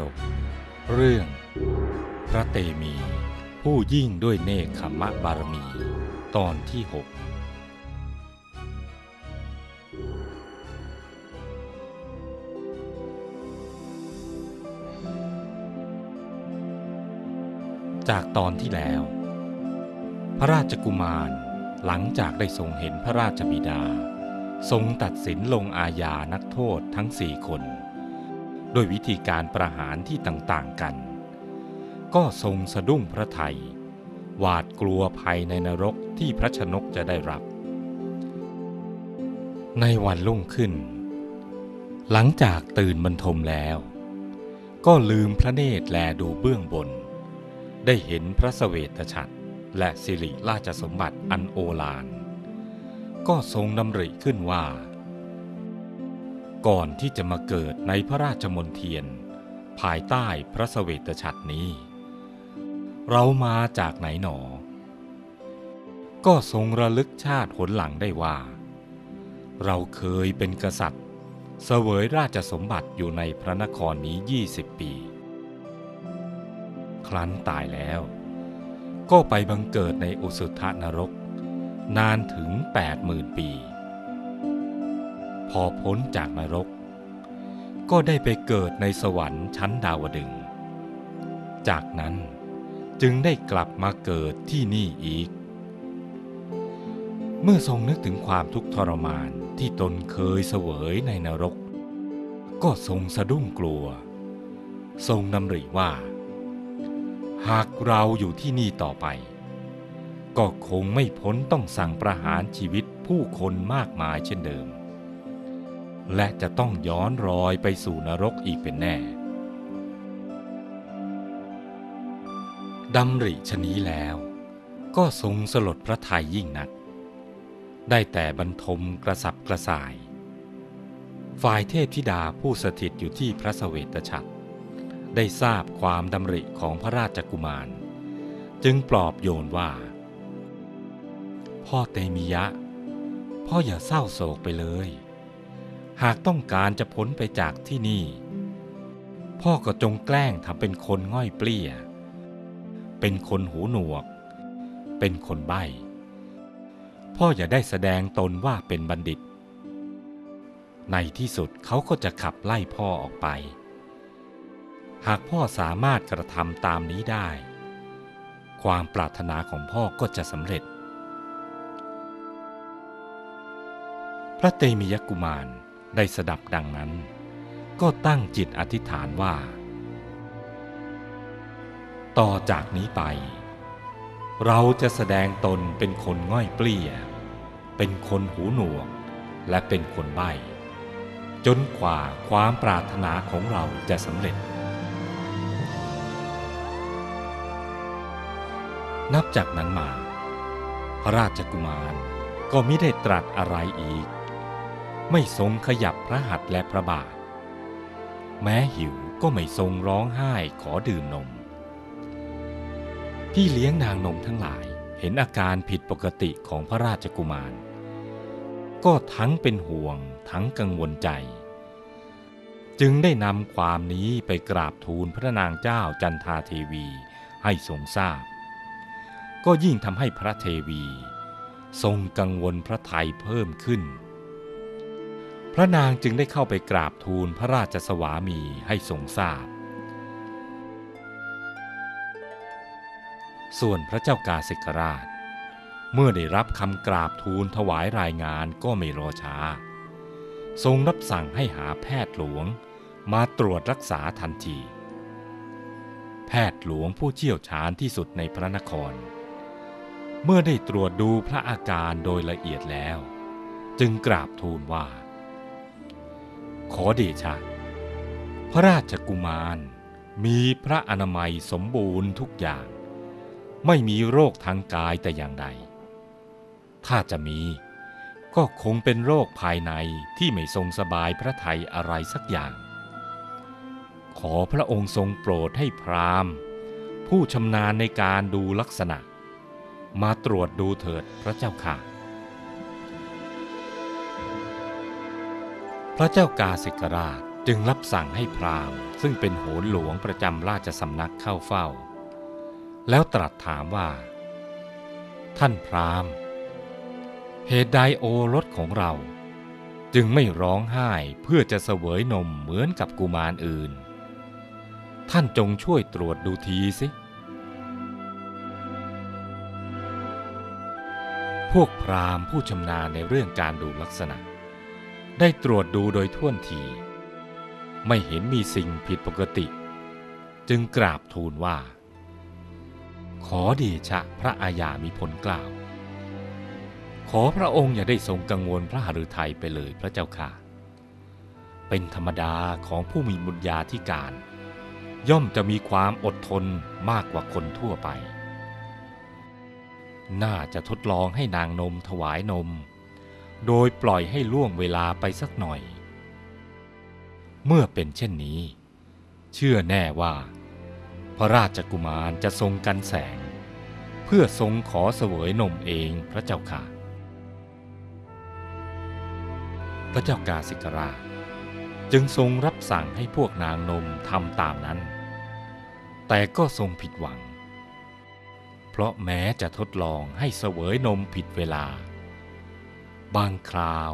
ดก เรื่องพระเตมี ผู้ยิ่งด้วยเนคขมะบารมี ตอนที่หกจากตอนที่แล้ว พระราชกุมารหลังจากได้ทรงเห็นพระราชบิดา ทรงตัดสินลงอาญานักโทษทั้งสี่คน ด้วยวิธีการประหารที่ต่างๆกัน ก็ทรงสะดุ้งพระไทย หวาดกลัวภัยในนรกที่พระชนกจะได้รับ ในวันรุ่งขึ้น หลังจากตื่นบรรทมแล้ว ก็ลืมพระเนตรแลดูเบื้องบน ได้เห็นพระสเสวตฉัตรและสิริราชสมบัติอันโอฬารก็ทรงดำริขึ้นว่า ก่อนที่จะมาเกิดในพระราชมนเทียน ภายใต้พระสเสวตฉัตรนี้ เรามาจากไหนหนอ ก็ทรงระลึกชาติหนหลังได้ว่า เราเคยเป็นกษัตริย์ เสวยราชสมบัติอยู่ในพระนครนี้ 20 ปี ครั้นตายแล้ว ก็ไปบังเกิดในอุสุทนรก นานถึง 80,000 ปี อพ้นจากนรก ก็ได้ไปเกิดในสวรรค์ชั้นดาวดึง จากนั้นจึงได้กลับมาเกิดที่นี่อีก เมื่อทรงนึกถึงความทุกข์ทรมานที่ตนเคยเสวยในนรก ก็ทรงสะดุ้งกลัว ทรงดำริว่า หากเราอยู่ที่นี่ต่อไป ก็คงไม่พ้นต้องสั่งประหารชีวิตผู้คนมากมายเช่นเดิม และจะต้องย้อนรอยไปสู่นรกอีกเป็นแน่ดำริชนี้แล้วก็ทรงสลดพระทัยยิ่งนัก ได้แต่บรรทมกระสับกระส่าย ฝ่ายเทพธิดาผู้สถิตอยู่ที่พระสเวตฉัตรได้ทราบความดำริของพระราชกุมาร จึงปลอบโยนว่า พ่อเตมิยะ พ่ออย่าเศร้าโศกไปเลย หากต้องการจะพ้นไปจากที่นี่ พ่อก็จงแกล้งทำเป็นคนง่อยเปลี้ย เป็นคนหูหนวก เป็นคนใบ้ พ่ออย่าได้แสดงตนว่าเป็นบัณฑิต ในที่สุดเขาก็จะขับไล่พ่อออกไป หากพ่อสามารถกระทำตามนี้ได้ ความปรารถนาของพ่อก็จะสำเร็จ พระเตมียกุมาร ได้สดับดังนั้น ก็ตั้งจิตอธิษฐานว่า ต่อจากนี้ไป เราจะแสดงตนเป็นคนง่อยเปลี้ย เป็นคนหูหนวก และเป็นคนใบ้ จนกว่าความปรารถนาของเราจะสำเร็จ นับจากนั้นมา พระราชกุมารก็ไม่ได้ตรัสอะไรอีก ไม่ทรงขยับพระหัตถ์และพระบาท แม้หิวก็ไม่ทรงร้องไห้ขอดื่มนม พี่เลี้ยงนางนมทั้งหลายเห็นอาการผิดปกติของพระราชกุมาร ก็ทั้งเป็นห่วงทั้งกังวลใจ จึงได้นำความนี้ไปกราบทูลพระนางเจ้าจันทาเทวีให้ทรงทราบ ก็ยิ่งทำให้พระเทวี ทรงกังวลพระไทยเพิ่มขึ้น พระนางจึงได้เข้าไปกราบทูลพระราชสวามีให้ทรงทราบ ส่วนพระเจ้ากาสิกราช เมื่อได้รับคำกราบทูลถวายรายงานก็ไม่รอช้า ทรงรับสั่งให้หาแพทย์หลวงมาตรวจรักษาทันที แพทย์หลวงผู้เชี่ยวชาญที่สุดในพระนคร เมื่อได้ตรวจดูพระอาการโดยละเอียดแล้ว จึงกราบทูลว่า ขอเดชะ พระราชกุมาร มีพระอนามัยสมบูรณ์ทุกอย่าง ไม่มีโรคทางกายแต่อย่างใด ถ้าจะมีก็คงเป็นโรคภายในที่ไม่ทรงสบายพระไทยอะไรสักอย่าง ขอพระองค์ทรงโปรดให้พราหมณ์ ผู้ชำนาญในการดูลักษณะ มาตรวจดูเถิดพระเจ้าค่ะ พระเจ้ากาสิกราชจึงรับสั่งให้พราหมณ์ ซึ่งเป็นโหนหลวงประจำราชสำนักเข้าเฝ้า แล้วตรัสถามว่า ท่านพราหมณ์ เหตุใดโอรสของเรา จึงไม่ร้องไห้เพื่อจะเสวยนมเหมือนกับกุมารอื่น ท่านจงช่วยตรวจดูทีสิพวกพราหมณ์ผู้ชำนาญในเรื่องการดูลักษณะ ได้ตรวจดูโดยท่วนที ไม่เห็นมีสิ่งผิดปกติ จึงกราบทูลว่า ขอเดชะพระอาญามีผลกล่าว ขอพระองค์อย่าได้ทรงกังวลพระหฤทัยไปเลยพระเจ้าค่ะ เป็นธรรมดาของผู้มีบุญญาธิการ ย่อมจะมีความอดทนมากกว่าคนทั่วไป น่าจะทดลองให้นางนมถวายนม โดยปล่อยให้ล่วงเวลาไปสักหน่อย เมื่อเป็นเช่นนี้ เชื่อแน่ว่า พระราชกุมารจะทรงกันแสง เพื่อทรงขอเสวยนมเองพระเจ้าค่ะ พระเจ้ากาสิกราชจึงทรงรับสั่งให้พวกนางนมทำตามนั้น แต่ก็ทรงผิดหวัง เพราะแม้จะทดลองให้เสวยนมผิดเวลา บางคราว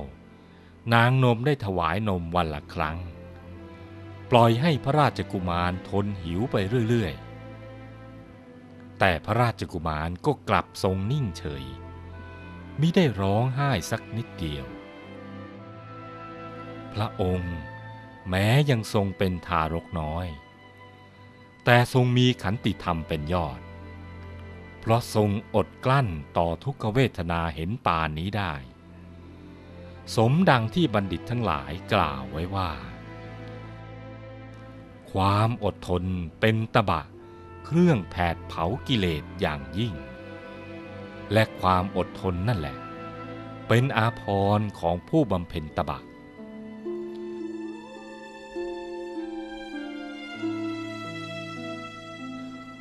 นางนมได้ถวายนมวันละครั้ง ปล่อยให้พระราชกุมารทนหิวไปเรื่อยๆ แต่พระราชกุมารก็กลับทรงนิ่งเฉยมิได้ร้องไห้สักนิดเดียว พระองค์แม้ยังทรงเป็นทารกน้อย แต่ทรงมีขันติธรรมเป็นยอด เพราะทรงอดกลั้นต่อทุกขเวทนาเห็นปานนี้ได้ สมดังที่บัณฑิตทั้งหลายกล่าวไว้ว่า ความอดทนเป็นตบะ เครื่องแผดเผากิเลสอย่างยิ่ง และความอดทนนั่นแหละ เป็นอาภรณ์ของผู้บำเพ็ญตบะ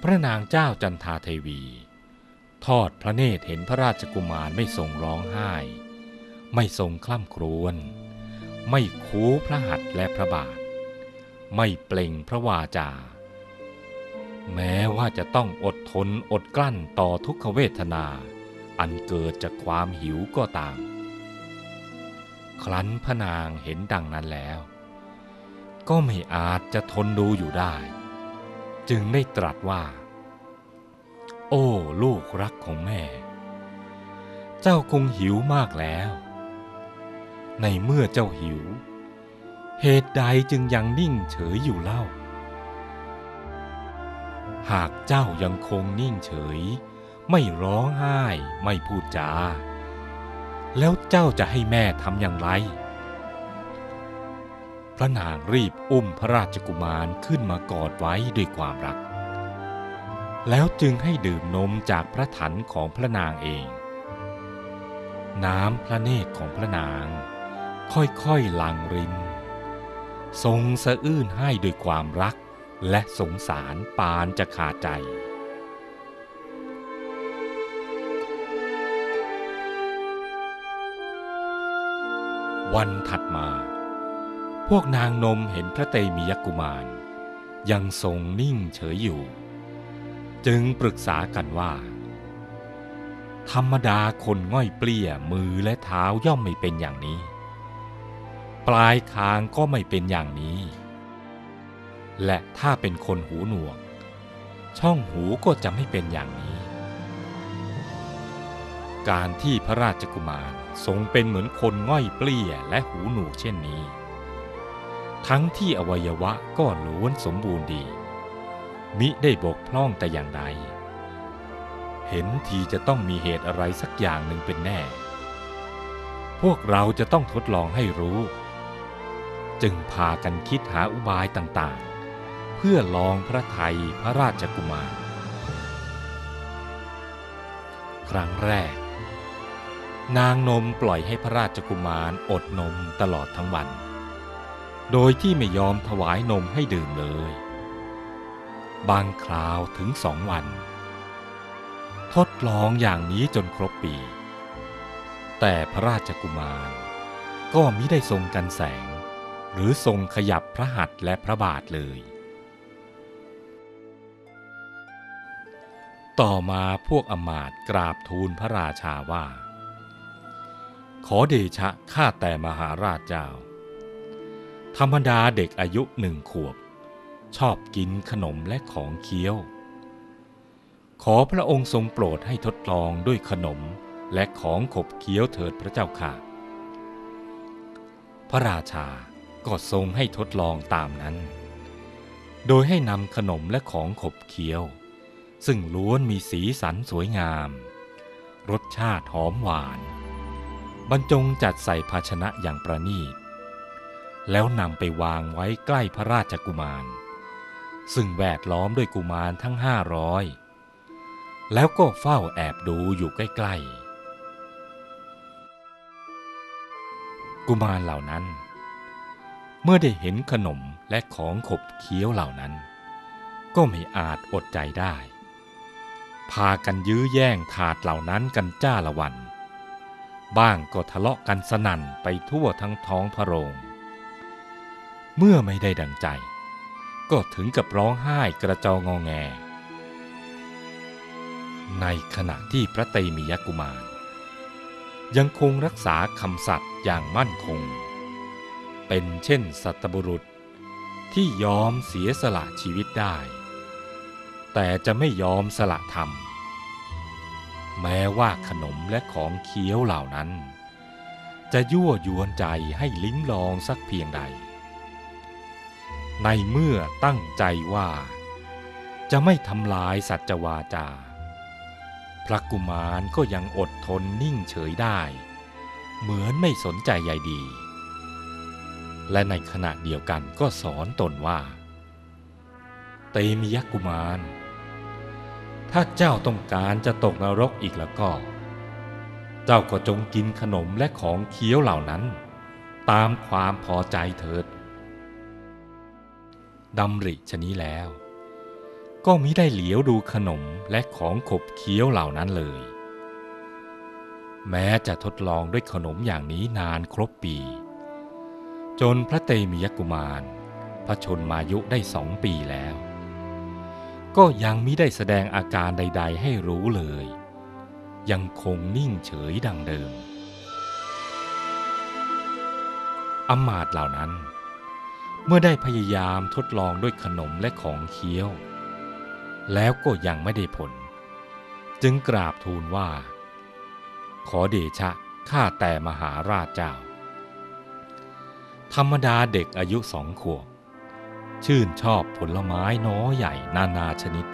พระนางเจ้าจันทาเทวี ทอดพระเนตรเห็นพระราชกุมารไม่ทรงร้องไห้ ไม่ทรงคล่ำครวญไม่คูพระหัตถ์และพระบาท ไม่เปล่งพระวาจา แม้ว่าจะต้องอดทนอดกลั้นต่อทุกขเวทนา อันเกิดจากความหิวก็ตาม ครั้นพระนางเห็นดังนั้นแล้ว ก็ไม่อาจจะทนดูอยู่ได้ จึงได้ตรัสว่า โอ้ ลูกรักของแม่ เจ้าคงหิวมากแล้ว ในเมื่อเจ้าหิว เหตุใดจึงยังนิ่งเฉยอยู่เล่า หากเจ้ายังคงนิ่งเฉย ไม่ร้องไห้ไม่พูดจา แล้วเจ้าจะให้แม่ทำอย่างไร พระนางรีบอุ้มพระราชกุมารขึ้นมากอดไว้ด้วยความรัก แล้วจึงให้ดื่มนมจากพระถันของพระนางเองน้ำพระเนตรของพระนาง ค่อยๆหลั่งริน ทรงสะอื้นให้ด้วยความรักและสงสารปานจะขาดใจ วันถัดมา พวกนางนมเห็นพระเตมียกุมาร ยังทรงนิ่งเฉยอยู่ จึงปรึกษากันว่า ธรรมดาคนง่อยเปลี้ยมือและเท้าย่อมไม่เป็นอย่างนี้ ปลายคางก็ไม่เป็นอย่างนี้ และถ้าเป็นคนหูหนวก ช่องหูก็จะไม่เป็นอย่างนี้ การที่พระราชกุมารทรงเป็นเหมือนคนง่อยเปลี้ยและหูหนวกเช่นนี้ ทั้งที่อวัยวะก็ล้วนสมบูรณ์ดี มิได้บกพร่องแต่อย่างใดเห็นทีจะต้องมีเหตุอะไรสักอย่างหนึ่งเป็นแน่ พวกเราจะต้องทดลองให้รู้ จึงพากันคิดหาอุบายต่างๆ เพื่อลองพระไทยพระราชกุมาร ครั้งแรก นางนมปล่อยให้พระราชกุมารอดนมตลอดทั้งวัน โดยที่ไม่ยอมถวายนมให้ดื่มเลย บางคราวถึงสองวัน ทดลองอย่างนี้จนครบปี แต่พระราชกุมารก็มิได้ทรงกันแสง หรือทรงขยับพระหัตถ์และพระบาทเลย ต่อมาพวกอมาตกราบทูลพระราชาว่า ขอเดชะข้าแต่มหาราชเจ้า ธรรมดาเด็กอายุหนึ่งขวบ ชอบกินขนมและของเคี้ยว ขอพระองค์ทรงโปรดให้ทดลองด้วยขนมและของขบเคี้ยวเถิดพระเจ้าค่ะ พระราชา ก็ทรงให้ทดลองตามนั้น โดยให้นำขนมและของขบเคี้ยว ซึ่งล้วนมีสีสันสวยงาม รสชาติหอมหวาน บรรจงจัดใส่ภาชนะอย่างประณีต แล้วนำไปวางไว้ใกล้พระราชกุมาร ซึ่งแวดล้อมด้วยกุมารทั้งห้าร้อยแล้วก็เฝ้าแอบดูอยู่ใกล้ๆ กุมารเหล่านั้น เมื่อได้เห็นขนมและของขบเคี้ยวเหล่านั้น ก็ไม่อาจอดใจได้ พากันยื้อแย่งถาดเหล่านั้นกันจ้าละวัน บ้างก็ทะเลาะกันสนั่นไปทั่วทั้งท้องพระโรง เมื่อไม่ได้ดังใจ ก็ถึงกับร้องไห้กระจองงอแง ในขณะที่พระเตมียกุมาร ยังคงรักษาคำสัตย์อย่างมั่นคง เป็นเช่นสัตบุรุษที่ยอมเสียสละชีวิตได้ แต่จะไม่ยอมสละธรรม แม้ว่าขนมและของเคี้ยวเหล่านั้น จะยั่วยวนใจให้ลิ้มลองสักเพียงใด ในเมื่อตั้งใจว่า จะไม่ทำลายสัจวาจา พระกุมารก็ยังอดทนนิ่งเฉยได้ เหมือนไม่สนใจใยดี และในขณะเดียวกันก็สอนตนว่า เตมียกุมาร ถ้าเจ้าต้องการจะตกนรกอีกแล้วก็ เจ้าก็จงกินขนมและของเคี้ยวเหล่านั้น ตามความพอใจเถิดดำริชนี้แล้ว ก็มิได้เหลียวดูขนมและของขบเคี้ยวเหล่านั้นเลย แม้จะทดลองด้วยขนมอย่างนี้นานครบปี จนพระเตมียกุมาร พระชนมายุได้สองปีแล้ว ก็ยังมิได้แสดงอาการใด ๆ ให้รู้เลย ยังคงนิ่งเฉยดังเดิมอำมาตย์เหล่านั้น เมื่อได้พยายามทดลองด้วยขนมและของเคี้ยว แล้วก็ยังไม่ได้ผล จึงกราบทูลว่า ขอเดชะข้าแต่มหาราชเจ้า ธรรมดาเด็กอายุสองขวบ ชื่นชอบผลไม้น้อยใหญ่นานาชนิด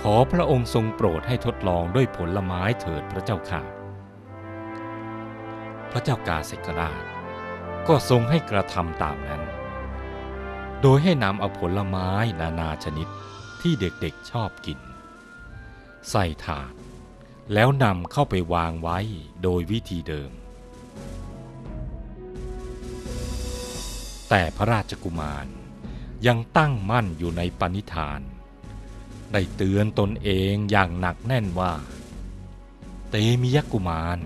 ขอพระองค์ทรงโปรดให้ทดลองด้วยผลไม้เถิดพระเจ้าค่ะ พระเจ้ากาสิกราช ก็ทรงให้กระทำตามนั้น โดยให้นำเอาผลไม้นานาชนิดที่เด็กๆชอบกิน ใส่ถาดแล้วนำเข้าไปวางไว้โดยวิธีเดิม แต่พระราชกุมารยังตั้งมั่นอยู่ในปณิธาน ได้เตือนตนเองอย่างหนักแน่นว่า เตมิยกุมาร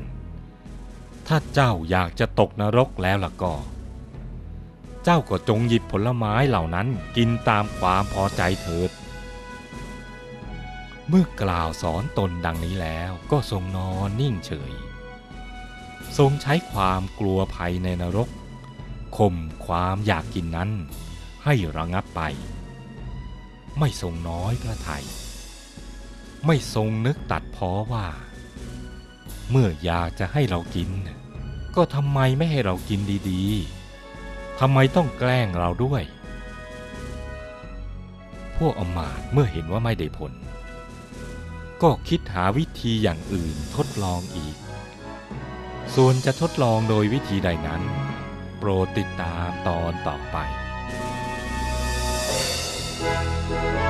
ถ้าเจ้าอยากจะตกนรกแล้วล่ะก็ เจ้าก็จงหยิบผลไม้เหล่านั้นกินตามความพอใจเถิด เมื่อกล่าวสอนตนดังนี้แล้วก็ทรงนอนนิ่งเฉย ทรงใช้ความกลัวภัยในนรก ข่มความอยากกินนั้น ให้ระงับไป ไม่ทรงน้อยพระไทย ไม่ทรงนึกตัดพ้อว่า เมื่ออยากจะให้เรากิน ก็ทำไมไม่ให้เรากินดีๆทำไมต้องแกล้งเราด้วย พวกอมาตย์เมื่อเห็นว่าไม่ได้ผล ก็คิดหาวิธีอย่างอื่นทดลองอีก ส่วนจะทดลองโดยวิธีใดนั้น โปรดติดตามตอนต่อไป Thank